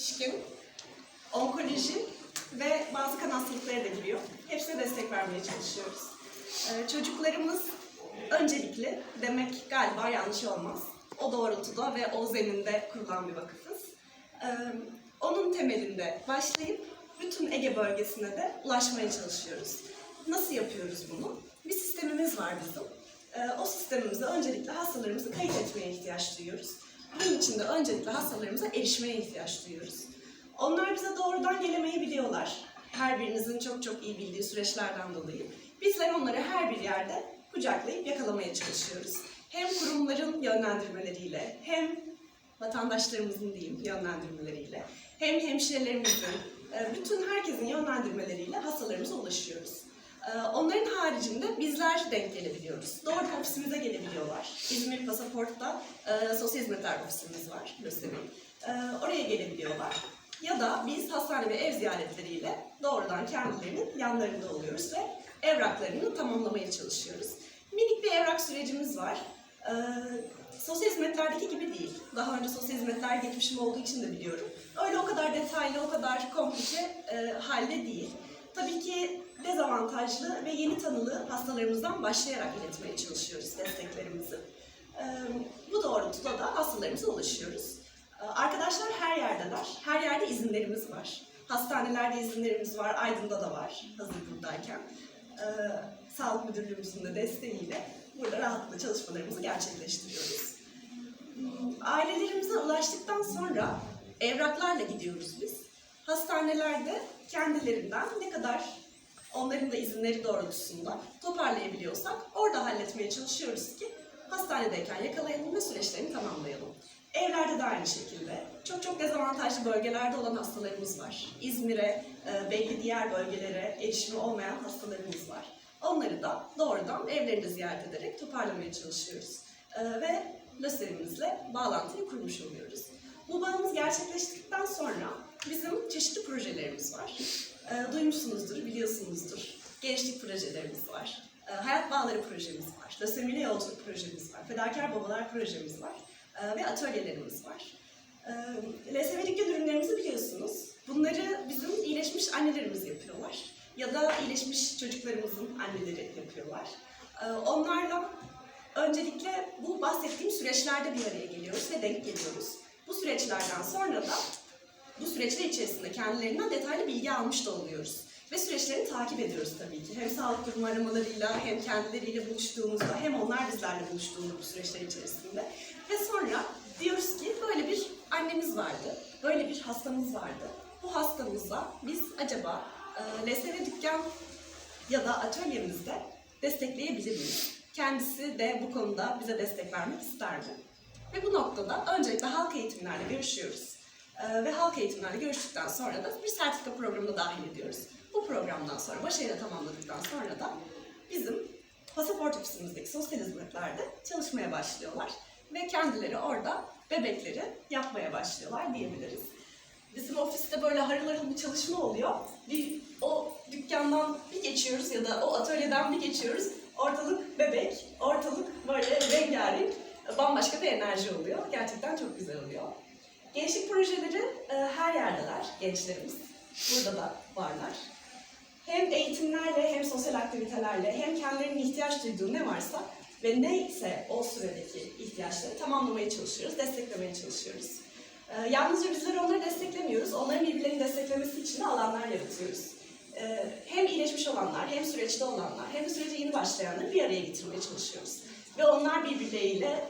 şişkin, onkoloji ve bazı kan hastalıkları da giriyor. Hepsine destek vermeye çalışıyoruz. Ee, çocuklarımız öncelikli demek galiba yanlış olmaz. O doğrultuda ve o zeminde kurulan bir vakıfız. Ee, onun temelinde başlayıp bütün Ege bölgesine de ulaşmaya çalışıyoruz. Nasıl yapıyoruz bunu? Bir sistemimiz var bizim. Ee, o sistemimize öncelikle hastalarımızı kayıt etmeye ihtiyaç duyuyoruz. Bunun için de öncelikle hastalarımıza erişmeye ihtiyaç duyuyoruz. Onlar bize doğrudan gelemeyebiliyorlar. Her birinizin çok çok iyi bildiği süreçlerden dolayı. Bizler onları her bir yerde kucaklayıp yakalamaya çalışıyoruz. Hem kurumların yönlendirmeleriyle, hem vatandaşlarımızın diyeyim yönlendirmeleriyle, hem hemşirelerimizin, e, bütün herkesin yönlendirmeleriyle hastalarımıza ulaşıyoruz. E, Onların haricinde bizler denk gelebiliyoruz. Doğru ofisimize gelebiliyorlar. İzmir Pasaport'ta e, sosyal hizmetler ofisimiz var, LÖSEV'i. E, oraya gelebiliyorlar. Ya da biz hastane ve ev ziyaretleriyle doğrudan kendilerinin yanlarında oluyoruz ve evraklarını tamamlamaya çalışıyoruz. Minik bir evrak sürecimiz var. Ee, sosyal hizmetlerdeki gibi değil. Daha önce sosyal hizmetler geçmişim olduğu için de biliyorum. Öyle o kadar detaylı, o kadar komplike e, halde değil. Tabii ki dezavantajlı ve yeni tanılı hastalarımızdan başlayarak iletmeye çalışıyoruz desteklerimizi. Ee, bu doğrultuda da hastalarımıza ulaşıyoruz. Ee, Arkadaşlar her yerdeler. Her yerde izinlerimiz var. Hastanelerde izinlerimiz var, Aydın'da da var hazır buradayken. Ee, Sağlık Müdürlüğümüzün de desteğiyle burada rahatlıkla çalışmalarımızı gerçekleştiriyoruz. Ailelerimize ulaştıktan sonra evraklarla gidiyoruz biz. Hastanelerde kendilerinden ne kadar onların da izinleri doğrultusunda toparlayabiliyorsak orada halletmeye çalışıyoruz ki hastanedeyken yakalayalım ve süreçlerini tamamlayalım. Evlerde de aynı şekilde. Çok çok dezavantajlı bölgelerde olan hastalarımız var. İzmir'e, e, belli diğer bölgelere erişimi olmayan hastalarımız var. Onları da doğrudan evlerinde ziyaret ederek toparlamaya çalışıyoruz. E, Ve LÖSEV'imizle bağlantıyı kurmuş oluyoruz. Bu bağımız gerçekleştikten sonra bizim çeşitli projelerimiz var. E, Duymuşsunuzdur, biliyorsunuzdur. Gençlik projelerimiz var. E, Hayat Bağları projemiz var. Lösemiyle yolculuk projemiz var. Fedakar Babalar projemiz var. E, Ve atölyelerimiz var. E, LSM dükkan ürünlerimizi biliyorsunuz. Bunları bizim iyileşmiş annelerimiz yapıyorlar. Ya da iyileşmiş çocuklarımızın anneleri yapıyorlar. E, Onlarla öncelikle bu bahsettiğim süreçlerde bir araya geliyoruz ve denk geliyoruz. Bu süreçlerden sonra da süreçler içerisinde kendilerinden detaylı bilgi almış da oluyoruz. Ve süreçlerini takip ediyoruz tabii ki. Hem sağlık durumu aramalarıyla hem kendileriyle buluştuğumuzda hem onlar bizlerle buluştuğunda bu süreçler içerisinde. Ve sonra diyoruz ki böyle bir annemiz vardı, böyle bir hastamız vardı. Bu hastamıza biz acaba e, LSV dükkan ya da atölyemizde destekleyebilir miyiz? Kendisi de bu konuda bize destek vermek ister mi? Ve bu noktada öncelikle halk eğitimlerle görüşüyoruz. Ee, ve halk eğitimlerle görüştükten sonra da bir sertifika programına dahil ediyoruz. Bu programdan sonra, başarıyla tamamladıktan sonra da bizim pasaport ofisimizdeki sosyal hizmetlerde çalışmaya başlıyorlar. Ve kendileri orada bebekleri yapmaya başlıyorlar diyebiliriz. Bizim ofiste böyle harıl harıl bir çalışma oluyor. Bir o dükkandan bir geçiyoruz ya da o atölyeden bir geçiyoruz. Ortalık bebek, ortalık böyle rengarenk, bambaşka bir enerji oluyor. Gerçekten çok güzel oluyor. Gençlik projeleri e, her yerdeler gençlerimiz. Burada da varlar. Hem eğitimlerle hem sosyal aktivitelerle hem kendilerinin ihtiyaç duyduğu ne varsa ve neyse o süredeki ihtiyaçları tamamlamaya çalışıyoruz, desteklemeye çalışıyoruz. E, yalnızca bizler onları desteklemiyoruz, onların birbirlerini desteklemesi için de alanlar yaratıyoruz. E, hem iyileşmiş olanlar, hem süreçte olanlar, hem de sürece yeni başlayanları bir araya getirmeye çalışıyoruz. Ve onlar birbirleriyle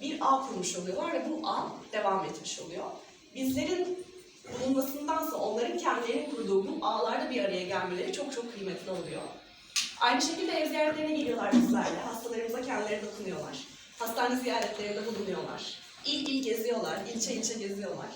bir ağ kurmuş oluyorlar ve bu ağ devam etmiş oluyor. Bizlerin bulunmasındansa onların kendilerinin kurduğu bu ağlarda bir araya gelmeleri çok çok kıymetli oluyor. Aynı şekilde ev ziyaretlerine geliyorlar bizlerle. Hastalarımıza kendileri dokunuyorlar. Hastane ziyaretlerinde bulunuyorlar. İl il geziyorlar, ilçe ilçe geziyorlar.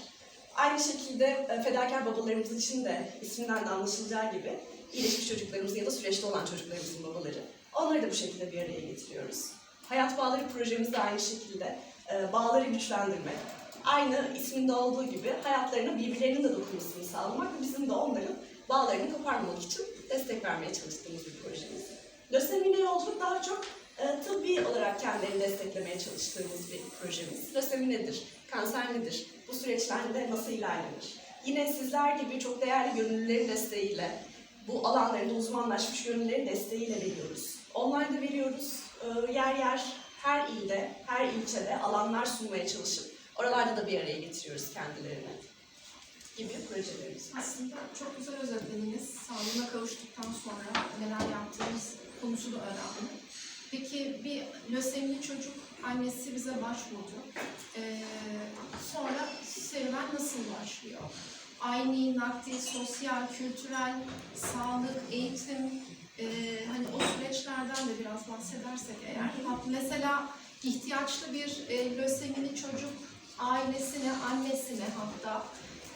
Aynı şekilde e, fedakar babalarımız için de isminden de anlaşılacağı gibi iyileşmiş çocuklarımızın ya da süreçte olan çocuklarımızın babaları. Onları da bu şekilde bir araya getiriyoruz. Hayat Bağları projemiz de aynı şekilde e, bağları güçlendirmek. Aynı isminde olduğu gibi hayatlarına birbirlerinin de dokunmasını sağlamak ve bizim de onların bağlarını koparmamak için destek vermeye çalıştığımız bir projemiz. Lösemiyle yolculuk daha çok e, tıbbi olarak kendilerini desteklemeye çalıştığımız bir projemiz. Lösemi nedir? Kanser nedir? Bu süreçlerde nasıl ilerlenir? Yine sizler gibi çok değerli gönüllülerin desteğiyle, bu alanlarında uzmanlaşmış gönüllülerin desteğiyle veriyoruz. Online'da veriyoruz. E, yer yer her ilde, her ilçede alanlar sunmaya çalışıp oralarda da bir araya getiriyoruz kendilerini gibi projelerimiz. Aslında çok güzel özetlediniz. Sağlığına kavuştuktan sonra neler yaptığınız konusu da önemli. Peki bir lösemili çocuk annesi bize başvurdu. Ee, sonra serüven nasıl başlıyor? Aynı, nakdi, sosyal, kültürel, sağlık, eğitim, ee, hani o süreçlerden de biraz bahsedersek eğer. Mesela ihtiyaçlı bir e, lösemili çocuk ailesine, annesine hatta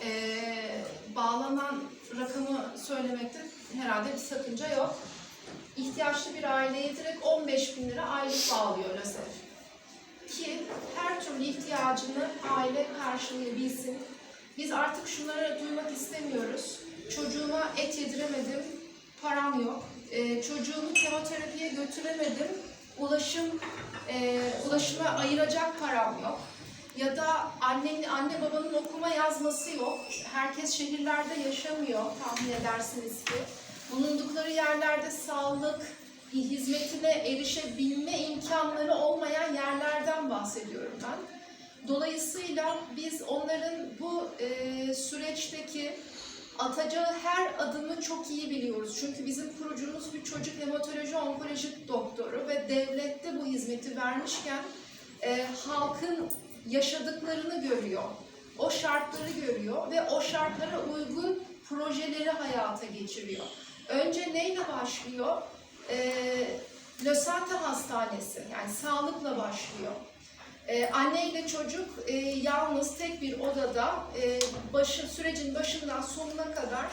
ee, bağlanan rakamı söylemekte herhalde bir sakınca yok. İhtiyaçlı bir aileye direkt 15 bin lira aylık bağlıyor LÖSEV. Ki her türlü ihtiyacını aile karşılayabilsin. Biz artık şunları duymak istemiyoruz. Çocuğuma et yediremedim, param yok. Ee, çocuğumu kemoterapiye götüremedim, ulaşım e, ulaşıma ayıracak param yok ya da annenin, anne babanın okuma yazması yok. Herkes şehirlerde yaşamıyor tahmin edersiniz ki. Bulundukları yerlerde sağlık hizmetine erişebilme imkanları olmayan yerlerden bahsediyorum ben. Dolayısıyla biz onların bu e, süreçteki atacağı her adımı çok iyi biliyoruz. Çünkü bizim kurucumuz bir çocuk hematoloji onkolojik doktoru ve devlette bu hizmeti vermişken e, halkın yaşadıklarını görüyor. O şartları görüyor ve o şartlara uygun projeleri hayata geçiriyor. Önce neyle başlıyor? Ee, Lösante Hastanesi, yani sağlıkla başlıyor. Ee, anne ile çocuk e, yalnız tek bir odada e, başı, sürecin başından sonuna kadar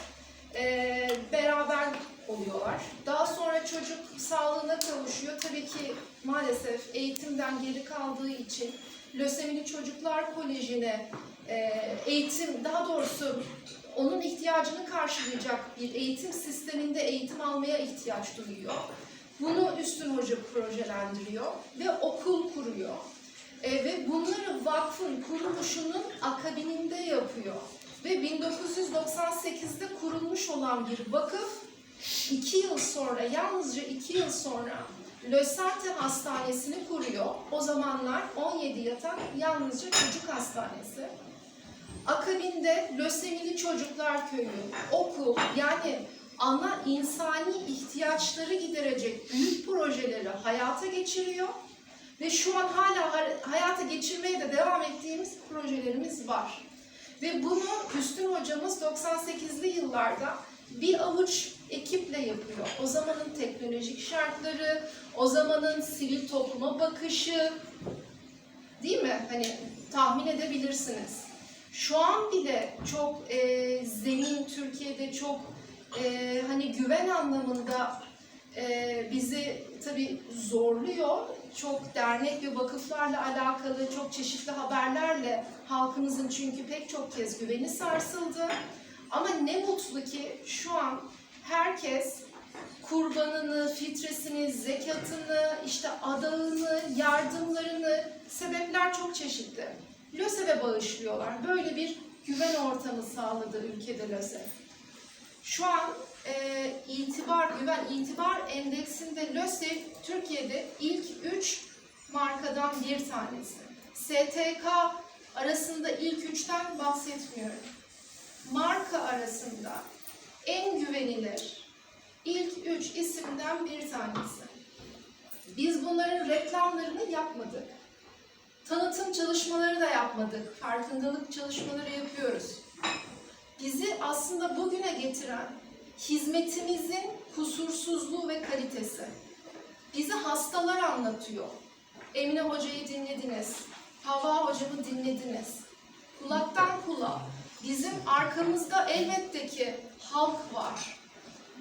e, beraber oluyorlar. Daha sonra çocuk sağlığına kavuşuyor. Tabii ki maalesef eğitimden geri kaldığı için Lösemili Çocuklar Koleji'ne e, eğitim, daha doğrusu onun ihtiyacını karşılayacak bir eğitim sisteminde eğitim almaya ihtiyaç duyuyor. Bunu Üstün Hoca projelendiriyor ve okul kuruyor. E, ve bunları vakfın kuruluşunun akabininde yapıyor. Ve 1998'de kurulmuş olan bir vakıf iki yıl sonra, yalnızca iki yıl sonra Lösarte Hastanesi'ni kuruyor. O zamanlar 17 yatan yalnızca çocuk hastanesi. Akabinde Lösemili Çocuklar Köyü, okul yani ana insani ihtiyaçları giderecek büyük projeleri hayata geçiriyor. Ve şu an hala hayata geçirmeye de devam ettiğimiz projelerimiz var. Ve bunu Üstün hocamız 98'li yıllarda bir avuç ekiple yapıyor. O zamanın teknolojik şartları, o zamanın sivil topluma bakışı, değil mi? Hani tahmin edebilirsiniz. Şu an bile çok e, zemin Türkiye'de çok e, hani güven anlamında e, bizi tabii zorluyor. Çok dernek ve vakıflarla alakalı çok çeşitli haberlerle halkımızın çünkü pek çok kez güveni sarsıldı. Ama ne mutlu ki şu an herkes kurbanını, fitresini, zekatını, işte adağını, yardımlarını, sebepler çok çeşitli. LÖSEV'e bağışlıyorlar. Böyle bir güven ortamı sağladı ülkede LÖSEV. Şu an e, itibar, güven itibar endeksinde LÖSEV Türkiye'de ilk 3 markadan bir tanesi. STK arasında ilk üçten bahsetmiyorum. Marka arasında en güvenilir ilk üç isimden bir tanesi. Biz bunların reklamlarını yapmadık. Tanıtım çalışmaları da yapmadık. Farkındalık çalışmaları yapıyoruz. Bizi aslında bugüne getiren hizmetimizin kusursuzluğu ve kalitesi. Bizi hastalar anlatıyor. Emine Hoca'yı dinlediniz. Hava Hocamı dinlediniz. Kulaktan kulağa. Bizim arkamızda elbette ki halk var.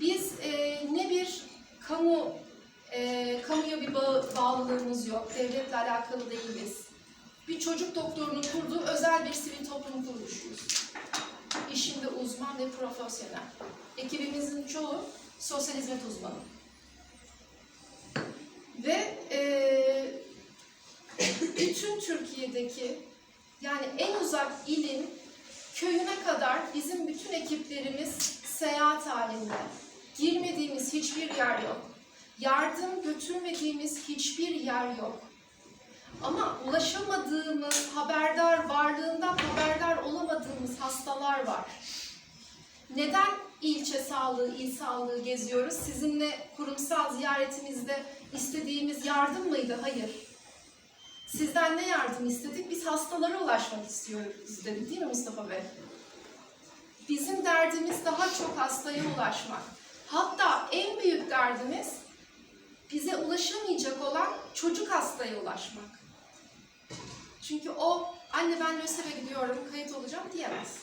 Biz e, ne bir kamu e, kamuya bir bağ, bağlılığımız yok. Devletle alakalı değiliz. Bir çocuk doktorunu kurduğu özel bir sivil toplum kuruluşuyuz. İşinde uzman ve profesyonel. Ekibimizin çoğu sosyal hizmet uzmanı. Ve eee, bütün Türkiye'deki yani en uzak ilin köyüne kadar bizim bütün ekiplerimiz seyahat halinde. Girmediğimiz hiçbir yer yok. Yardım götürmediğimiz hiçbir yer yok. Ama ulaşamadığımız, haberdar, varlığından haberdar olamadığımız hastalar var. Neden ilçe sağlığı, il sağlığı geziyoruz? Sizinle kurumsal ziyaretimizde istediğimiz yardım mıydı? Hayır. Sizden ne yardım istedik? Biz hastalara ulaşmak istiyoruz dedi değil mi Mustafa Bey? Bizim derdimiz daha çok hastaya ulaşmak. Hatta en büyük derdimiz bize ulaşamayacak olan çocuk hastaya ulaşmak. Çünkü o anne ben LÖSEV'e gidiyorum, kayıt olacağım diyemez.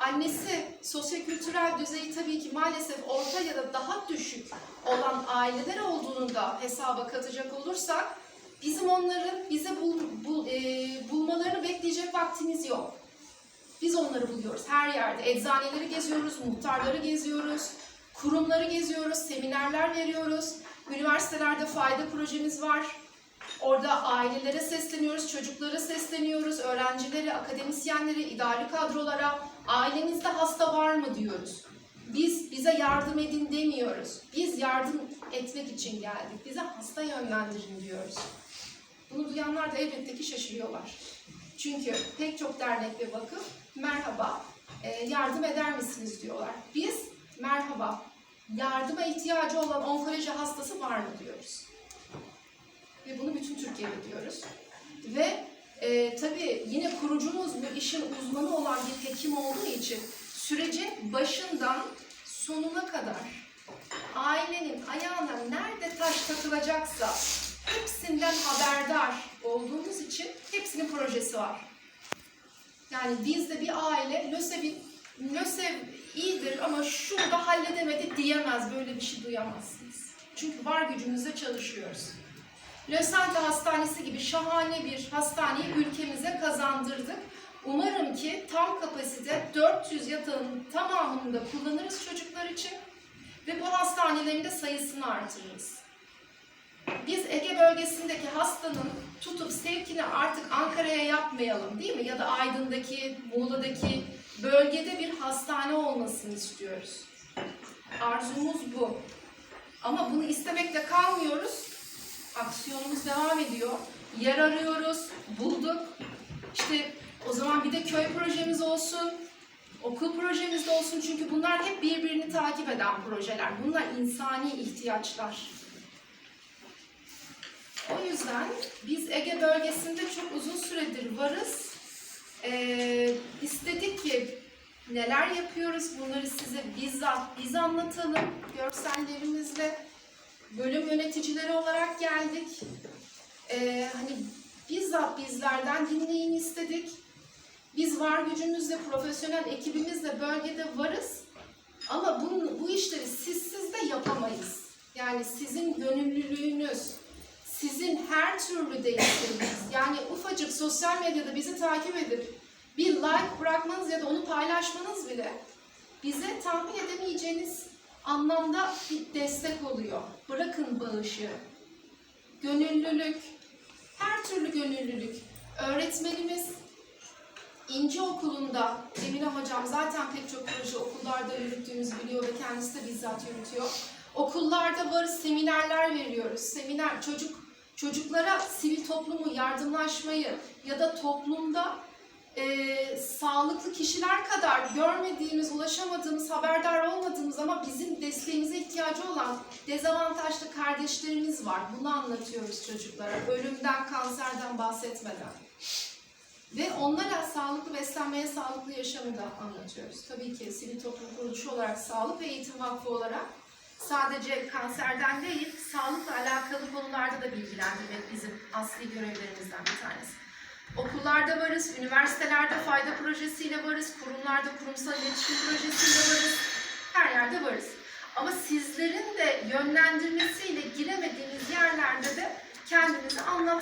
Annesi sosyokültürel düzeyi tabii ki maalesef orta ya da daha düşük olan aileler olduğunu da hesaba katacak olursak bizim onların bize bul, bul- e, bulmalarını bekleyecek vaktimiz yok. Biz onları buluyoruz her yerde. Eczaneleri geziyoruz, muhtarları geziyoruz, kurumları geziyoruz, seminerler veriyoruz. Üniversitelerde fayda projemiz var. Orada ailelere sesleniyoruz, çocuklara sesleniyoruz, öğrencilere, akademisyenlere, idari kadrolara, ailenizde hasta var mı diyoruz. Biz bize yardım edin demiyoruz. Biz yardım etmek için geldik. Bize hasta yönlendirin diyoruz. Bunu duyanlar da elbette ki şaşırıyorlar. Çünkü pek çok dernek ve vakıf merhaba e, yardım eder misiniz diyorlar. Biz merhaba yardıma ihtiyacı olan onkoloji hastası var mı diyoruz. Ve bunu bütün Türkiye'de diyoruz. Ve e, tabii yine kurucumuz bu işin uzmanı olan bir hekim olduğu için sürecin başından sonuna kadar ailenin ayağına nerede taş takılacaksa hepsinden haberdar olduğumuz için hepsinin projesi var. Yani bizde bir aile LÖSEV'in LÖSEV iyidir ama şurada halledemedi diyemez. Böyle bir şey duyamazsınız. Çünkü var gücümüzle çalışıyoruz. Lösente Hastanesi gibi şahane bir hastaneyi ülkemize kazandırdık. Umarım ki tam kapasite 400 yatağın tamamını da kullanırız çocuklar için ve bu hastanelerin de sayısını artırırız. Biz Ege bölgesindeki hastanın tutup sevkini artık Ankara'ya yapmayalım değil mi? Ya da Aydın'daki, Muğla'daki bölgede bir hastane olmasını istiyoruz. Arzumuz bu. Ama bunu istemekle kalmıyoruz. Aksiyonumuz devam ediyor. Yer arıyoruz, bulduk. İşte o zaman bir de köy projemiz olsun, okul projemiz de olsun. Çünkü bunlar hep birbirini takip eden projeler. Bunlar insani ihtiyaçlar. O yüzden biz Ege bölgesinde çok uzun süredir varız. Ee, istedik ki neler yapıyoruz bunları size bizzat biz anlatalım görsellerimizle. Bölüm yöneticileri olarak geldik. Ee, hani bizzat bizlerden dinleyin istedik. Biz var gücümüzle, profesyonel ekibimizle bölgede varız. Ama bunu, bu işleri sizsiz de yapamayız. Yani sizin gönüllülüğünüz, sizin her türlü desteğiniz, yani ufacık sosyal medyada bizi takip edip bir like bırakmanız ya da onu paylaşmanız bile bize tahmin edemeyeceğiniz anlamda bir destek oluyor. Bırakın bağışı, gönüllülük, her türlü gönüllülük. Öğretmenimiz İnci Okulu'nda Emine Hocam zaten pek çok proje okullarda yürüttüğümüzü biliyor ve kendisi de bizzat yürütüyor. Okullarda varız, seminerler veriyoruz. Seminer çocuk çocuklara sivil toplumu, yardımlaşmayı ya da toplumda e, sağlıklı kişiler kadar görmediğimiz, ulaşamadığımız, haberdar olmadığımız ama bizim desteğimize ihtiyacı olan dezavantajlı kardeşlerimiz var. Bunu anlatıyoruz çocuklara. Ölümden, kanserden bahsetmeden. Ve onlara sağlıklı beslenmeye, sağlıklı yaşamı da anlatıyoruz. Tabii ki sivil toplum kuruluşu olarak, Sağlık ve Eğitim Vakfı olarak sadece kanserden değil, sağlıkla alakalı konularda da bilgilendirmek bizim asli görevlerimizden bir tanesi. Okullarda varız, üniversitelerde fayda projesiyle varız, kurumlarda kurumsal iletişim projesiyle varız, her yerde varız. Ama sizlerin de yönlendirmesiyle giremediğiniz yerlerde de kendinizi anlat